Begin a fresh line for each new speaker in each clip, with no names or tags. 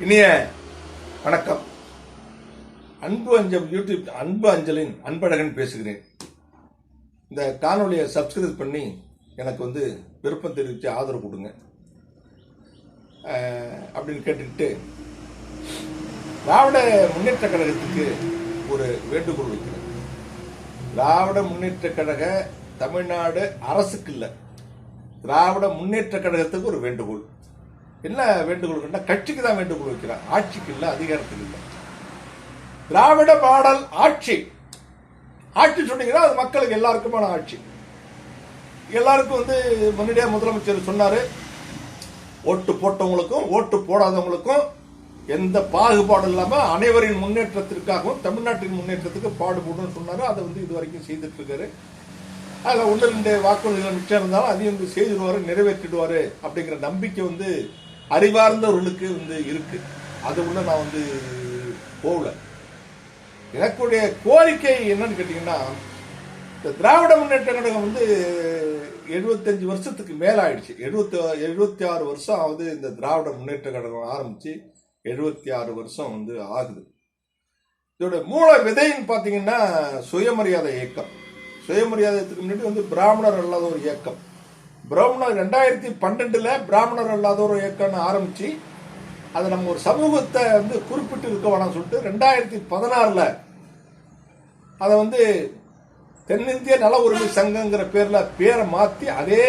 இனிய வணக்கம். அன்பு அஞ்சல் யூடியூப் அன்பு அஞ்சலின் அன்பழகன் பேசுகிறேன். இந்த காணொலியை சப்ஸ்கிரைப் பண்ணி எனக்கு வந்து விருப்பம் தெரிவித்து ஆதரவு கொடுங்க. அப்படின்னு கேட்டுக்கிட்டு திராவிட முன்னேற்ற கழகத்துக்கு ஒரு வேண்டுகோள் வைக்கிறேன். திராவிட முன்னேற்ற கழக தமிழ்நாடு அரசுக்கு இல்லை. திராவிட முன்னேற்ற கழகத்துக்கு ஒரு வேண்டுகோள். என்ன வேண்டுகோள் கட்சிக்கு தான் வேண்டுகோள் வைக்கிறார். ஆட்சிக்கு இல்லை அதிகாரத்துக்கு இல்லை. திராவிட பாடல் ஆட்சி. ஆட்சி சொன்னீங்கன்னா அது மக்களுக்கு எல்லாருக்குமான ஆட்சி. எல்லாருக்கும் வந்து முன்னாடியே முதலமைச்சர் சொன்னார் ஓட்டு போட்டவங்களுக்கும் ஓட்டு போடாதவங்களுக்கும் எந்த பாகுபாடும் இல்லாமல் அனைவரின் முன்னேற்றத்திற்காகவும் தமிழ்நாட்டின் முன்னேற்றத்துக்கு பாடுபடும் சொன்னார். அதை வந்து இது வரைக்கும் செய்துட்டு இருக்காரு அதில் ஒன்று ரெண்டு வாக்குறுதிகள் மிச்சம் இருந்தாலும் அதையும் வந்து செய்துடுவார் நிறைவேற்றிடுவார் அப்படிங்கிற நம்பிக்கை வந்து அறிவார்ந்தவர்களுக்கு வந்து இருக்கு. அது உள்ள நான் வந்து போகல. எனக்குடைய கோரிக்கை என்னன்னு கேட்டீங்கன்னா இந்த திராவிட முன்னேற்ற கழகம் வந்து எழுபத்தஞ்சு வருஷத்துக்கு மேல ஆயிடுச்சு. எழுபத்தி எழுபத்தி ஆறு வருஷம் ஆகுது இந்த திராவிட முன்னேற்ற கழகம் ஆரம்பிச்சு எழுபத்தி ஆறு வருஷம் வந்து ஆகுது. இதோட மூல விதைன்னு பார்த்தீங்கன்னா சுயமரியாதை இயக்கம். சுயமரியாதைக்கு முன்னாடி வந்து பிராமணர் அல்லாத ஒரு இயக்கம். பிராமணர் ரெண்டாயிரத்தி பன்னெண்டுல பிராமணர் அல்லாத ஒரு இயக்கம்னு ஆரம்பிச்சு அதை நம்ம ஒரு சமூகத்தை வந்து குறிப்பிட்டு இருக்க வேணாம்னு சொல்லிட்டு ரெண்டாயிரத்தி பதினாறுல அதை வந்து தென்னிந்திய நல உரிமை சங்கங்கிற பேர்ல பேரை மாத்தி அதே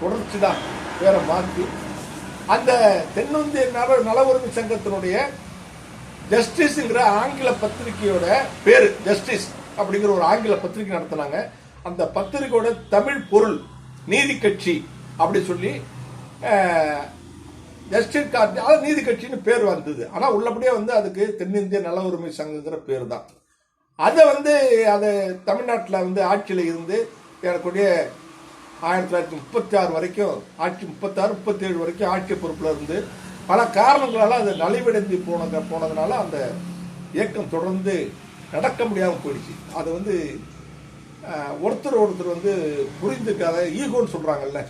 தொடர்ச்சி தான் பேரை மாத்தி அந்த தென்னிந்திய நல நல உரிமை சங்கத்தினுடைய ஜஸ்டிஸ்ங்கிற ஆங்கில பத்திரிகையோட பேரு ஜஸ்டிஸ் அப்படிங்கிற ஒரு ஆங்கில பத்திரிகை நடத்தினாங்க. அந்த பத்திரிகையோட தமிழ் பொருள் நீதி கட்சி அப்படி சொல்லி அஹ், ஜஸ்டிஸ் கார்டு அதாவது நீதி கட்சின்னு பேர் வந்தது. ஆனால் உள்ளபடியே வந்து அதுக்கு தென்னிந்திய நல உரிமை சங்கங்கிற பேர் தான். அதை வந்து அது தமிழ்நாட்டில் வந்து ஆட்சியில் இருந்து ஏறக்கூடிய ஆயிரத்தி தொள்ளாயிரத்தி முப்பத்தி ஆறு வரைக்கும் ஆட்சி முப்பத்தாறு முப்பத்தேழு வரைக்கும் ஆட்சி பொறுப்பில் இருந்து பல காரணங்களால் அது நலிவடைந்து போனது போனதுனால அந்த இயக்கம் தொடர்ந்து நடக்க முடியாமல் போயிடுச்சு. அது வந்து ஒருத்தர் ஒருத்தர் வந்து புரிந்துக்காத ஈகோன்னு சொல்கிறாங்கல்ல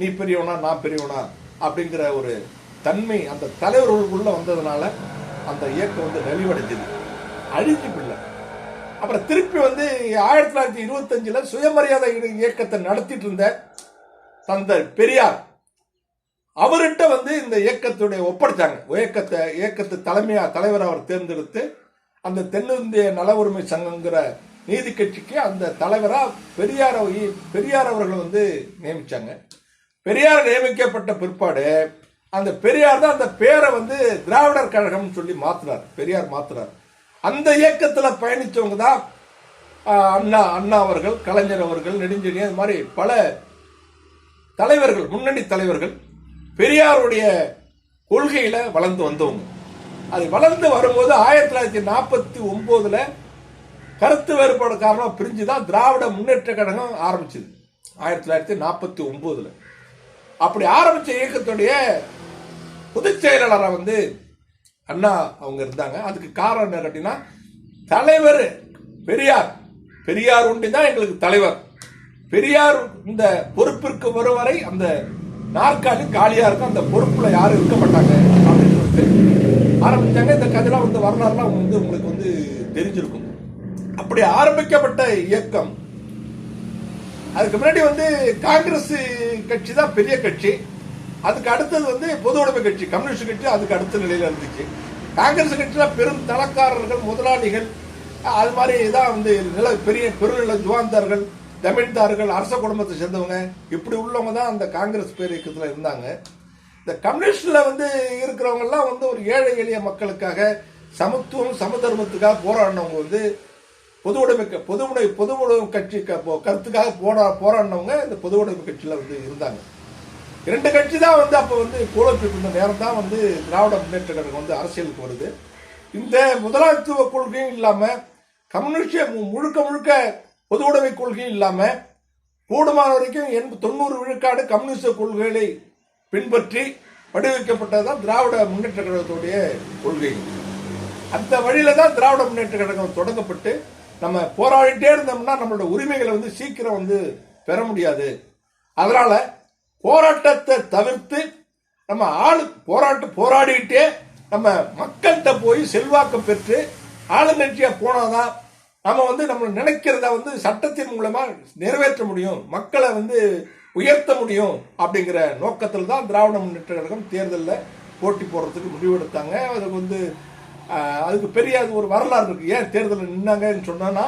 நீ பெரியவனா நான் பெரியவனா? அப்படிங்கிற ஒரு தன்மை அந்த தலைவர்களுக்குள்ளே வந்ததுனால அந்த இயக்கம் வந்து நலிவடைஞ்சது. அழிஞ்சு பிள்ளை அப்புறம் திருப்பி வந்து ஆயிரத்தி தொள்ளாயிரத்தி இருபத்தஞ்சில் சுயமரியாதை இயக்கத்தை நடத்திட்டு இருந்த தந்த பெரியார் அவர்கிட்ட வந்து இந்த இயக்கத்துடைய ஒப்படைச்சாங்க. இயக்கத்தை இயக்கத்தை தலைமையா தலைவர் அவர் தேர்ந்தெடுத்து அந்த தென்னிந்திய நல உரிமை சங்கங்கிற நீதி கட்சிக்கு அந்த தலைவரா பெரியார் பெரியார் அவர்கள் வந்து நியமிச்சாங்க. பெரியார் நியமிக்கப்பட்ட பிற்பாடு அந்த பெரியார் தான் அந்த பேரை வந்து திராவிடர் கழகம்னு சொல்லி மாத்தினார். பெரியார் மாத்தினார். அந்த இயக்கத்துல பயணிச்சவங்க தான் அண்ணா அண்ணா அவர்கள் கலைஞர் அவர்கள் நெடுஞ்செழியன் அது மாதிரி பல தலைவர்கள் முன்னணி தலைவர்கள் பெரியாருடைய கொள்கையில வளர்ந்து வந்தவங்க. அது வளர்ந்து வரும்போது ஆயிரத்தி தொள்ளாயிரத்தி நாற்பத்தி ஒன்பதுல கருத்து வேறுபாடு காரணமாக பிரிஞ்சு தான் திராவிட முன்னேற்ற கழகம் ஆரம்பிச்சது. ஆயிரத்தி தொள்ளாயிரத்தி நாற்பத்தி ஒன்பதுல அப்படி ஆரம்பிச்ச இயக்கத்துடைய பொதுச் செயலாளரா வந்து அண்ணா அவங்க இருந்தாங்க. அதுக்கு காரணம் என்ன கேட்டீங்கன்னா தலைவர் பெரியார். பெரியார் உண்டி தான் எங்களுக்கு தலைவர். பெரியார் இந்த பொறுப்பிற்கு வரும் வரை அந்த நாற்காலி காலியா இருக்கும். அந்த பொறுப்புல யாரும் இருக்க மாட்டாங்க அப்படின்னு சொல்லிட்டு ஆரம்பிச்சாங்க. இந்த கதையெல்லாம் வந்து வரலாறுலாம் வந்து உங்களுக்கு வந்து தெரிஞ்சிருக்கும். அப்படி ஆரம்பிக்கப்பட்ட இயக்கம். அதுக்கு முன்னாடி வந்து காங்கிரஸ் கட்சி தான் பெரிய கட்சி. அதுக்கு அடுத்தது வந்து பொது உடைமை கட்சி கம்யூனிஸ்ட் கட்சி அதுக்கு அடுத்த நிலையில இருந்துச்சு. காங்கிரஸ் கட்சியில பெரும் தனக்காரர்கள் முதலாளிகள் அது மாதிரி தான் வந்து நில பெரிய பெருநில ஜுவாந்தார்கள் ஜமீன்தார்கள் அரச குடும்பத்தை சேர்ந்தவங்க. இப்படி உள்ளவங்க தான் அந்த காங்கிரஸ் பேர் இருந்தாங்க. இந்த கம்யூனிஸ்டில் வந்து இருக்கிறவங்கெல்லாம் வந்து ஒரு ஏழை எளிய மக்களுக்காக சமத்துவம் சமதர்மத்துக்காக போராடினவங்க வந்து பொது உடைமை க- பொது உடை பொது உடைமை கட்சி க- போ- கருத்துக்காக போரா போராடினவங்க இந்த பொது உடைமை கட்சியில் வந்து இருந்தாங்க. இரண்டு கட்சி தான் வந்து அப்போ வந்து கோலப்பிட்டு இருந்த நேரம் தான் வந்து திராவிட முன்னேற்ற கழகம் வந்து அரசியலுக்கு வருது. இந்த முதலாளித்துவ கொள்கையும் இல்லாமல் கம்யூனிஸ்ட் மு- முழுக்க முழுக்க பொது உடைமை கொள்கையும் இல்லாமல் கூடுமான வரைக்கும் எண்பது தொண்ணூறு விழுக்காடு கம்யூனிஸ்ட கொள்கைகளை பின்பற்றி வடிவமைக்கப்பட்டது தான் திராவிட முன்னேற்ற கழகத்துடைய கொள்கை. அந்த வழியில தான் திராவிட முன்னேற்ற கழகம் தொடங்கப்பட்டு நம்ம போராடிட்டே இருந்தோம்னா நம்மளோட உரிமைகளை வந்து சீக்கிரம் வந்து பெற முடியாது. அதனால போராட்டத்தை தவிர்த்து நம்ம ஆளு போராட்ட போராடிக்கிட்டே நம்ம மக்கள்கிட்ட போய் செல்வாக்கம் பெற்று ஆளுங்கட்சியாக போனாதான் நம்ம வந்து நம்ம நினைக்கிறத வந்து சட்டத்தின் மூலமா நிறைவேற்ற முடியும் மக்களை வந்து உயர்த்த முடியும் அப்படிங்கிற நோக்கத்தில் தான் திராவிட முன்னேற்ற கழகம் தேர்தலில் போட்டி போடுறதுக்கு முடிவெடுத்தாங்க. அதுக்கு வந்து அதுக்கு பெரிய அது ஒரு வரலாறு இருக்கு. ஏன் தேர்தலில் நின்னாங்கன்னு சொன்னா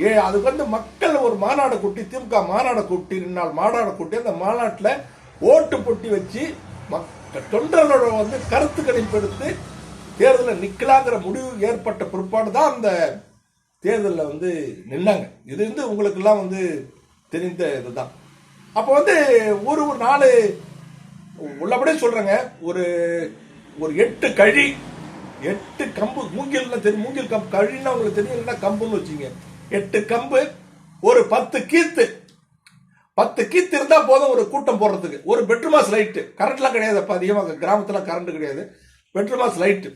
ஏ அதுக்கு வந்து மக்கள் ஒரு மாநாடு கூட்டி திமுக மாநாடு கூட்டி ரெண்டு நாள் மாநாடு கூட்டி அந்த மாநாட்டில் ஓட்டு பொட்டி வச்சு மக்க- தொண்டர்களோட வந்து கருத்து கணிப்பு எடுத்து தேர்தலில் நிற்கலாங்கிற முடிவு ஏற்பட்ட பிற்பாடு தான் அந்த தேர்தலில் வந்து நின்னாங்க. இது வந்து உங்களுக்கெல்லாம் வந்து தெரிந்த இதுதான். அப்போ வந்து ஒரு ஒரு நாலு உள்ளபடியே சொல்கிறேங்க ஒரு ஒரு எட்டு கழி எட்டு கம்பு மூங்கில்னா தெரியும்? மூங்கில் கம்பு கழினா உங்களுக்கு தெரியும் இல்லைன்னா கம்புன்னு வச்சுங்க எட்டு கம்பு ஒரு பத்து கீத்து. பத்து கீத்து இருந்தா போதும் ஒரு கூட்டம் போடுறதுக்கு. ஒரு பெட்ரூமாஸ் லைட்டு கரண்ட்லாம் கிடையாது அப்போ அதிகமாக கிராமத்தில் கரண்ட் கிடையாது. பெட்ரூமாஸ் லைட்டு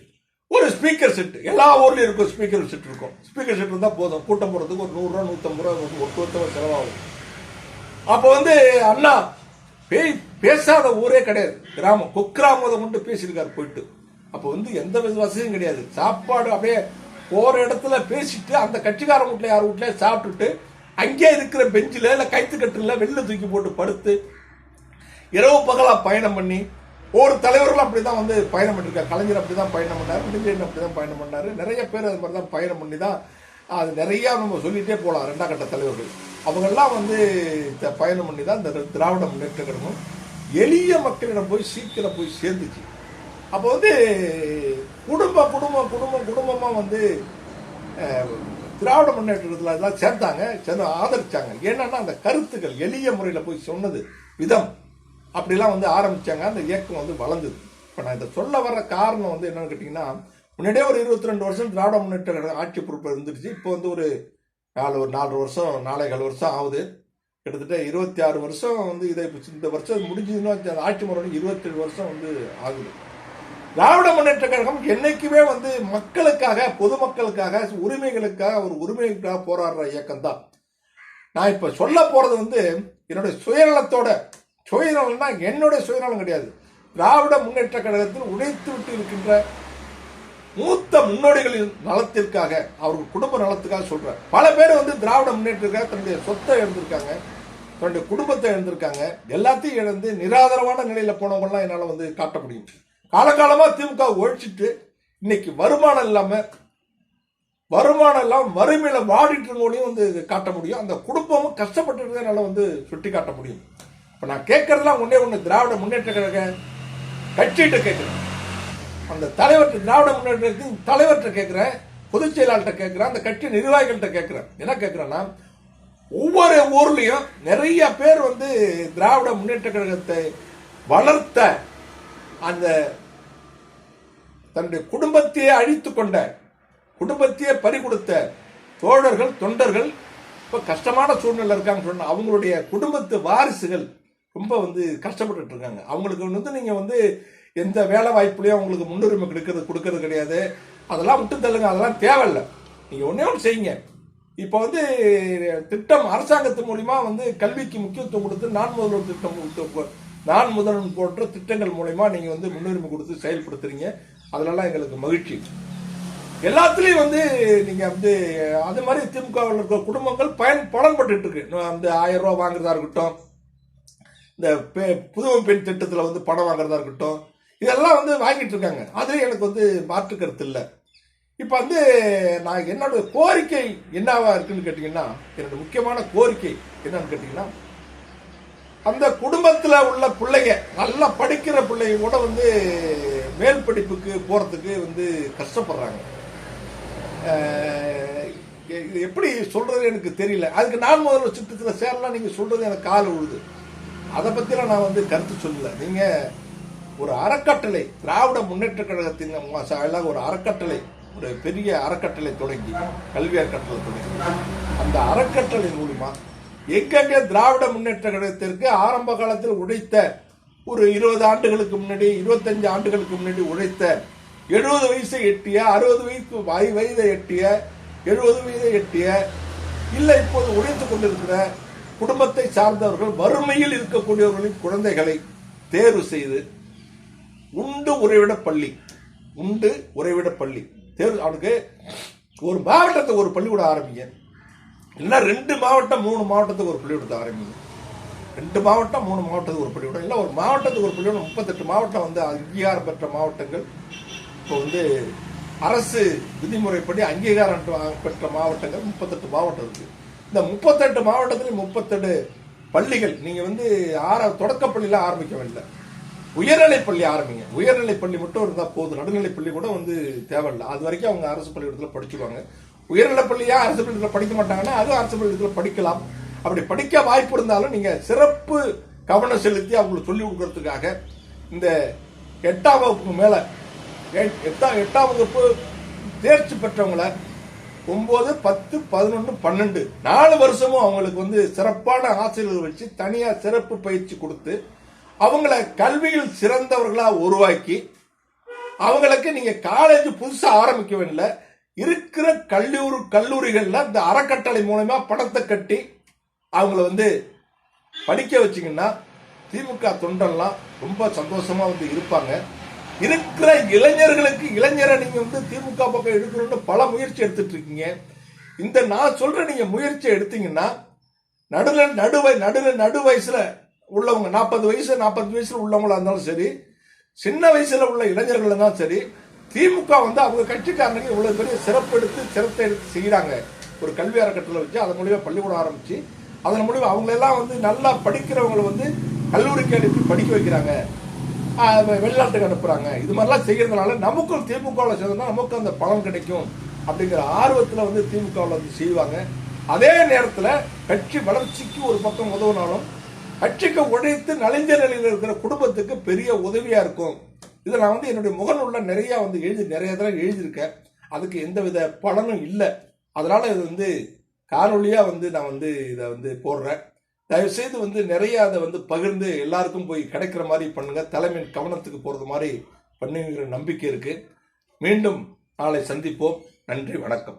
ஒரு ஸ்பீக்கர் செட்டு எல்லா ஊர்லேயும் இருக்கும் ஸ்பீக்கர் செட் இருக்கும். ஸ்பீக்கர் செட் இருந்தால் போதும். கூட்டம் போடுறதுக்கு ஒரு நூறுரூவா நூற்றம்பது ரூபா ஒரு ஒருத்தவங்க செலவாகும். அப்போ வந்து அண்ணா பேய் பேசாத ஊரே கிடையாது. கிராமம். குக்கிராமத்தை மட்டும் பேசியிருக்காரு போயிட்டு. அப்போ வந்து எந்த வித கிடையாது. சாப்பாடு அப்படியே போற இடத்துல பேசிட்டு அந்த கட்சிக்கார வீட்ல யார் வீட்லயே சாப்பிட்டுட்டு அங்கே இருக்கிற பெஞ்சில் இல்லை கைத்துக்கட்டுல வெளில தூக்கி போட்டு படுத்து இரவு பகலா பயணம் பண்ணி ஒரு தலைவர்கள் அப்படிதான் வந்து பயணம் பண்ணிருக்காரு கலைஞர் அப்படிதான் பயணம் பண்ணாரு விஜயன் அப்படிதான் பயணம் பண்ணாரு. நிறைய பேர் அது மாதிரி தான் பயணம் பண்ணி தான் அது நிறைய நம்ம சொல்லிட்டே போகலாம் ரெண்டாம் கட்ட தலைவர்கள். அவங்கெல்லாம் வந்து இந்த பயணம் பண்ணி தான் இந்த திராவிட முன்னேற்ற கழகம் எளிய மக்களிடம் போய் சீக்கிரம் போய் சேர்ந்துச்சு. அப்போ வந்து குடும்ப குடும்பம் குடும்பம் குடும்பமாக வந்து திராவிட முன்னேற்றத்தில் அதெல்லாம் சேர்த்தாங்க சேர்ந்து ஆதரித்தாங்க என்னன்னா அந்த கருத்துக்கள் எளிய முறையில் போய் சொன்னது விதம். அப்படிலாம் வந்து ஆரம்பிச்சாங்க அந்த இயக்கம் வந்து வளர்ந்தது. இப்போ நான் இதை சொல்ல வர்ற காரணம் வந்து என்னென்னு கேட்டிங்கன்னா முன்னாடியே ஒரு இருபத்தி ரெண்டு வருஷம் திராவிட முன்னேற்ற ஆட்சி பொறுப்பு இருந்துருச்சு. இப்போ வந்து ஒரு நாலு ஒரு நாலு வருஷம் நாலேகால் வருஷம் ஆகுது. கிட்டத்தட்ட இருபத்தி ஆறு வருஷம் வந்து இதை இந்த வருஷம் முடிஞ்சதுன்னா அந்த ஆட்சி முறை இருபத்தேழு வருஷம் வந்து ஆகுது. திராவிட முன்னேற்ற கழகம் என்னைக்குமே வந்து மக்களுக்காக பொதுமக்களுக்காக உரிமைகளுக்காக ஒரு உரிமைகளுக்காக போராடுற இயக்கம் தான் நான் இப்ப சொல்ல போறது வந்து என்னுடைய சுயநலத்தோட சுயநலம்னா என்னுடைய சுயநலம் கிடையாது. திராவிட முன்னேற்ற கழகத்தில் உடைத்து விட்டு இருக்கின்ற மூத்த முன்னோடிகளின் நலத்திற்காக அவர்கள் குடும்ப நலத்துக்காக சொல்கிறேன் பல பேர் வந்து திராவிட முன்னேற்றத்துக்காக தன்னுடைய சொத்தை இழந்திருக்காங்க தன்னுடைய குடும்பத்தை இழந்திருக்காங்க. எல்லாத்தையும் இழந்து நிராதரவான நிலையில போனவங்கலாம் என்னால் வந்து காட்ட முடியும். காலகாலமாக திமுக ஒழிச்சிட்டு இன்னைக்கு வருமானம் இல்லாமல் வருமானம் இல்லாமல் வறுமையில் வாடிட்டு வந்து காட்ட முடியும். அந்த குடும்பமும் கஷ்டப்பட்டு இருந்ததுனால வந்து சுட்டி காட்ட முடியும். இப்போ நான் கேட்கறதுலாம் ஒன்றே ஒன்று திராவிட முன்னேற்ற கழக கட்சிகிட்ட கேட்குறேன் அந்த தலைவர்கிட்ட திராவிட முன்னேற்ற தலைவர்கிட்ட கேட்குறேன் பொதுச் செயலாளர்கிட்ட கேட்குறேன் அந்த கட்சி நிர்வாகிகள்கிட்ட கேட்குறேன் என்ன கேட்குறேன்னா ஒவ்வொரு ஊர்லேயும் நிறைய பேர் வந்து திராவிட முன்னேற்ற கழகத்தை வளர்த்த அந்த தன்னுடைய குடும்பத்தையே அழித்து கொண்ட குடும்பத்தையே பறி கொடுத்த தோழர்கள் தொண்டர்கள் இப்போ கஷ்டமான சூழ்நிலை இருக்காங்கன்னு சொன்ன அவங்களுடைய குடும்பத்து வாரிசுகள் ரொம்ப வந்து கஷ்டப்பட்டு இருக்காங்க. அவங்களுக்கு வந்து நீங்கள் வந்து எந்த வேலை வாய்ப்புலையும் அவங்களுக்கு முன்னுரிமை கொடுக்கறது கொடுக்கறது கிடையாது. அதெல்லாம் விட்டு தள்ளுங்க அதெல்லாம் தேவையில்லை. நீங்கள் ஒன்றே ஒன்று செய்யுங்க. இப்போ வந்து திட்டம் அரசாங்கத்து மூலிமா வந்து கல்விக்கு முக்கியத்துவம் கொடுத்து நான் முதல்வர் திட்டம் கொடுத்து- நான் முதல்வன் போன்ற திட்டங்கள் மூலயமா நீங்கள் வந்து முன்னுரிமை கொடுத்து செயல்படுத்துறீங்க. அதுலலாம் எங்களுக்கு மகிழ்ச்சி. எல்லாத்துலேயும் வந்து நீங்கள் வந்து அது மாதிரி திமுகவில் இருக்கிற குடும்பங்கள் பயன் பலன்பட்டு இருக்கு அந்த ஆயிரம் ரூபா வாங்குறதா இருக்கட்டும் இந்த பெ- புதுமை பெண் திட்டத்தில் வந்து பணம் வாங்குறதா இருக்கட்டும் இதெல்லாம் வந்து வாங்கிட்டு இருக்காங்க. அதுலேயும் எனக்கு வந்து மாற்று கருத்து இல்லை. இப்போ வந்து நான் என்னோட கோரிக்கை என்னவா இருக்குன்னு கேட்டிங்கன்னா என்னோட முக்கியமான கோரிக்கை என்னன்னு கேட்டிங்கன்னா அந்த குடும்பத்தில் உள்ள பிள்ளைங்க நல்லா படிக்கிற பிள்ளைங்க கூட வந்து மேல் படிப்புக்கு போகிறதுக்கு வந்து கஷ்டப்படுறாங்க. இது எப்படி சொல்கிறது எனக்கு தெரியல. அதுக்கு நான் முதல்ல திட்டத்துல சேரலாம் நீங்கள் சொல்கிறது எனக்கு கால் உழுது. அதை பற்றிலாம் நான் வந்து கருத்து சொல்லலை. நீங்கள் ஒரு அறக்கட்டளை திராவிட முன்னேற்ற கழகத்தின் சாயலாக ஒரு அறக்கட்டளை ஒரு பெரிய அறக்கட்டளை தொடங்கி கல்வி அறக்கட்டளை தொடங்கி. அந்த அறக்கட்டளை மூலிமா எங்கெங்க திராவிட முன்னேற்ற கழகத்திற்கு ஆரம்ப காலத்தில் உடைத்த ஒரு இருபது ஆண்டுகளுக்கு முன்னாடி இருபத்தஞ்சு ஆண்டுகளுக்கு முன்னாடி உழைத்த எழுபது வயசை எட்டிய அறுபது வயசு வய- வயதை எட்டிய எழுபது வயதை எட்டிய இல்லை இப்போது உழைத்து கொண்டிருக்கிற குடும்பத்தை சார்ந்தவர்கள் வறுமையில் இருக்கக்கூடியவர்களின் குழந்தைகளை தேர்வு செய்து உண்டு உறைவிட பள்ளி உண்டு உறைவிட பள்ளி. தேர்வு அவனுக்கு ஒரு மாவட்டத்தை ஒரு பள்ளிக்கூடம் ஆரம்பிங்க. இல்லைன்னா ரெண்டு மாவட்டம் மூணு மாவட்டத்துக்கு ஒரு பள்ளிக்கூடத்தை ஆரம்பிங்க. ரெண்டு மாவட்டம் மூணு மாவட்டத்துக்கு ஒரு பள்ளிக்கூடம் இல்லை ஒரு மாவட்டத்துக்கு ஒரு பள்ளிக்கூடம் முப்பத்தெட்டு மாவட்டம் வந்து அங்கீகாரம் பெற்ற மாவட்டங்கள். இப்போ வந்து அரசு விதிமுறைப்படி அங்கீகாரம் பெற்ற மாவட்டங்கள் முப்பத்தெட்டு மாவட்டம் இருக்குது இந்த முப்பத்தெட்டு மாவட்டத்தில் முப்பத்தெட்டு பள்ளிகள். நீங்கள் வந்து ஆர தொடக்கப்பள்ளியில் ஆரம்பிக்க வேண்டிய உயர்நிலை பள்ளி ஆரம்பிங்க. உயர்நிலை பள்ளி மட்டும் இருந்தால் போதும். நடுநிலை பள்ளி கூட வந்து தேவையில்லை. அது வரைக்கும் அவங்க அரசு பள்ளிக்கூடத்தில் படிச்சுக்குவாங்க உயர்நிலை பள்ளியாக அரசு பள்ளிக்கூடத்தில் படிக்க மாட்டாங்கன்னா அதுவும் அரசு பள்ளிக்கூடத்தில் படிக்கலாம். அப்படி படிக்க வாய்ப்பு இருந்தாலும் நீங்கள் சிறப்பு கவனம் செலுத்தி அவங்களுக்கு சொல்லிக் கொடுக்கறதுக்காக இந்த எட்டாம் வகுப்புக்கு மேலே எட்- எட்டாம் எட்டாம் வகுப்பு தேர்ச்சி பெற்றவங்களை ஒம்பது பத்து பதினொன்று பன்னெண்டு நாலு வருஷமும் அவங்களுக்கு வந்து சிறப்பான ஆசிரியர்கள் வச்சு தனியாக சிறப்பு பயிற்சி கொடுத்து அவங்கள கல்வியில் சிறந்தவர்களாக உருவாக்கி அவங்களுக்கு நீங்கள் காலேஜ் புதுசாக ஆரம்பிக்க வேண்டிய இருக்கிற கல்லூரி கல்லூரிகளில் இந்த அறக்கட்டளை மூலமா பணத்தை கட்டி அவங்கள வந்து படிக்க வச்சிங்கன்னா திமுக தொண்டெல்லாம் ரொம்ப சந்தோஷமாக வந்து இருப்பாங்க. இருக்கிற இளைஞர்களுக்கு இளைஞரை நீங்கள் வந்து திமுக பக்கம் எடுக்கணும்னு பல முயற்சி எடுத்துட்டு இருக்கீங்க. இந்த நான் சொல்கிற நீங்கள் முயற்சி எடுத்தீங்கன்னா நடுல நடுவை நடுவில் நடு வயசில் உள்ளவங்க நாற்பது வயசு நாற்பது வயசில் உள்ளவங்களா இருந்தாலும் சரி சின்ன வயசில் உள்ள இளைஞர்கள் இருந்தாலும் சரி திமுக வந்து அவங்க கட்சிக்காரனுக்கு இவ்வளோ பெரிய சிறப்பு எடுத்து சிறத்தை எடுத்து செய்கிறாங்க ஒரு கல்வி அறக்கட்டளை வச்சு அதன் மூலியமாக பள்ளிக்கூடம் ஆரம்பித்து அதன் மூலியமா அவங்களெல்லாம் வந்து நல்லா படிக்கிறவங்களை வந்து கல்லூரிக்கு அனுப்பி படிக்க வைக்கிறாங்க. வெளிநாட்டுக்கு அனுப்புகிறாங்க இது மாதிரிலாம் செய்கிறதுனால நமக்கும் திமுகவில் சேர்ந்தா நமக்கும் அந்த பணம் கிடைக்கும் அப்படிங்கிற ஆர்வத்தில் வந்து திமுகவில் வந்து செய்வாங்க. அதே நேரத்தில் கட்சி வளர்ச்சிக்கு ஒரு பக்கம் உதவினாலும் கட்சிக்கு உழைத்து நலிஞ்ச நிலையில் இருக்கிற குடும்பத்துக்கு பெரிய உதவியாக இருக்கும். இதை நான் வந்து என்னுடைய முகநூலில் நிறையா வந்து எழுதி நிறைய தடவை எழுதியிருக்கேன். அதுக்கு எந்தவித பலனும் இல்லை. அதனால் இது வந்து காணொலியாக வந்து நான் வந்து இதை வந்து போடுறேன். தயவுசெய்து வந்து நிறைய அதை வந்து பகிர்ந்து எல்லாருக்கும் போய் கிடைக்கிற மாதிரி பண்ணுங்கள் தலைமையின் கவனத்துக்கு போகிறது மாதிரி பண்ணுங்கிற நம்பிக்கை இருக்குது மீண்டும் நாளை சந்திப்போம். நன்றி வணக்கம்.